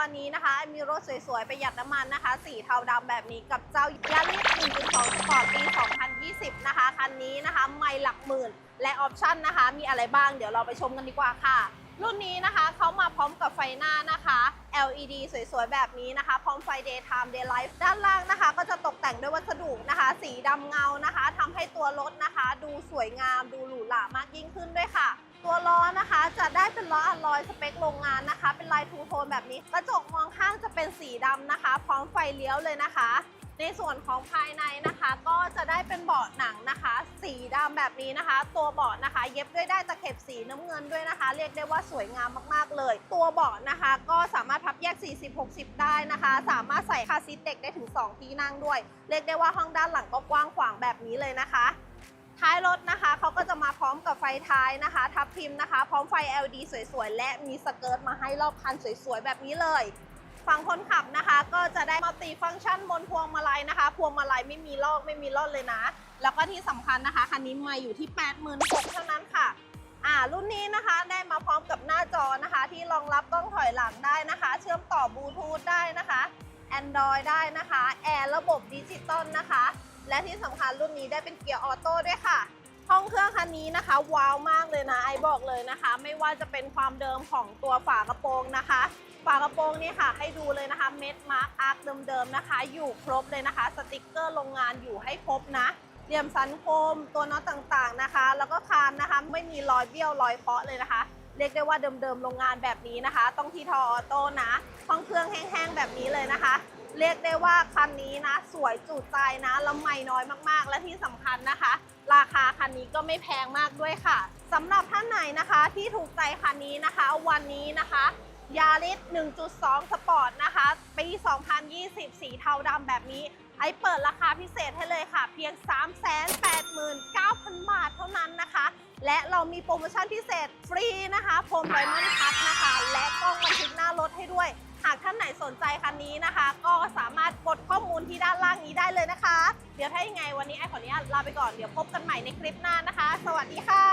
วันนี้นะคะมีรถสวยๆ ประหยัดน้ำมันนะคะ สีเทาดำแบบนี้กับเจ้ายาริส1.2 สปอร์ตปี 2020 นะคะ คันนี้นะคะ ไม่หลักหมื่น และออปชั่นนะคะ มีอะไรบ้าง เดี๋ยวเราไปชมกันดีกว่าค่ะ รุ่นนี้นะคะเขามาพร้อมกับไฟหน้านะคะ LED สวยๆ แบบนี้นะคะ พร้อมไฟ daytime daylight ด้านล่างนะคะ ก็จะตกแต่งด้วยวัสดุนะคะ สีดำเงานะคะทำให้ตัวรถนะคะ ดูสวยงาม ดูหรูหรามากยิ่งขึ้นด้วยค่ะ ตัวล้อนะคะจะได้เป็นล้ออัลลอยสเปคโรงงานนะคะเป็น ลายทูโทนแบบนี้ กระจกมองข้างจะเป็นสีดำนะคะ พร้อมไฟเลี้ยวเลยนะคะ ในส่วนของภายในนะคะ ก็จะได้เป็นเบาะหนังนะคะ สีดำแบบนี้นะคะ ตัวเบาะนะคะ เย็บด้วยได้ตะเข็บสีน้ำเงินด้วยนะคะ เรียกได้ว่าสวยงามมากๆเลย ตัวเบาะนะคะ ก็สามารถพับแยก 40-60 ได้นะคะ สามารถใส่คาซีเด็กได้ถึง 2 ที่นั่งด้วย เรียกได้ว่าห้องด้านหลังก็กว้างขวางแบบนี้เลยนะคะ ท้ายรถนะคะเขาก็จะมาพร้อมกับไฟท้ายนะคะ ทับทิมนะคะ พร้อมไฟ LED สวยๆ และมีสเกิร์ตมาให้รอบคันสวยๆ แบบนี้เลย ฝั่งคนขับนะคะ ก็จะได้มัลติฟังก์ชันบนพวงมาลัยนะคะ พวงมาลัยไม่มีลอกไม่มีล่อนเลยนะ แล้วก็ที่สำคัญนะคะคันนี้มาอยู่ที่ 86,000เท่านั้นค่ะอ่ารุ่นนี้นะคะได้มาพร้อมกับหน้าจอนะคะ ที่รองรับกล้องถอยหลังได้นะคะ เชื่อมต่อบลูทูธได้นะคะ Android ได้นะคะ แอร์ระบบดิจิตอลนะคะ และที่สำคัญรุ่นนี้ได้เป็นเกียร์ออโต้ด้วยค่ะ ห้องเครื่องคันนี้นะคะ ว้าวมากเลยนะไอบอกเลยนะคะ ไม่ว่าจะเป็นความเดิมของตัวฝากระโปรงนะคะ ฝากระโปรงนี่ค่ะ ให้ดูเลยนะคะเม็ดมาร์กอาร์คเดิมๆนะคะ อยู่ครบเลยนะคะ สติกเกอร์โรงงานอยู่ให้ครบนะเหลี่ยมสันโคมตัวน็อตต่างๆนะคะ แล้วก็คานนะคะ ไม่มีรอยเบี้ยวรอยเคาะเลยนะคะเรียกได้ว่าเดิมๆโรงงานแบบนี้นะคะ ต้องที่ทอออโต้นะห้องเครื่องแห้งๆแบบนี้เลยนะคะ เรียกได้ว่าคันนี้นะ สวยจุใจนะแล้วไม่น้อยมากๆ และที่สำคัญนะคะ ราคาคันนี้ก็ไม่แพงมากด้วยค่ะสำหรับท่านไหนนะคะที่ถูกใจคันนี้นะคะ วันนี้นะคะยาริส1.2 สปอร์ตนะคะ ปี 2020 สีเทาดำแบบนี้ ไอเปิดราคาพิเศษให้เลยค่ะ เพียง 389,000 บาทเท่านั้นนะคะ และเรามีโปรโมชั่นพิเศษฟรีนะคะพรมไดมอนด์พัทนะคะ และกล้องบันทึก สนใจคันนี้นะคะ ก็สามารถกดข้อมูลที่ด้านล่างนี้ได้เลยนะคะ เดี๋ยวถ้ายังไงวันนี้ไอขออนุญาตลาไปก่อนเดี๋ยวพบกันใหม่ในคลิปหน้านะคะ สวัสดีค่ะ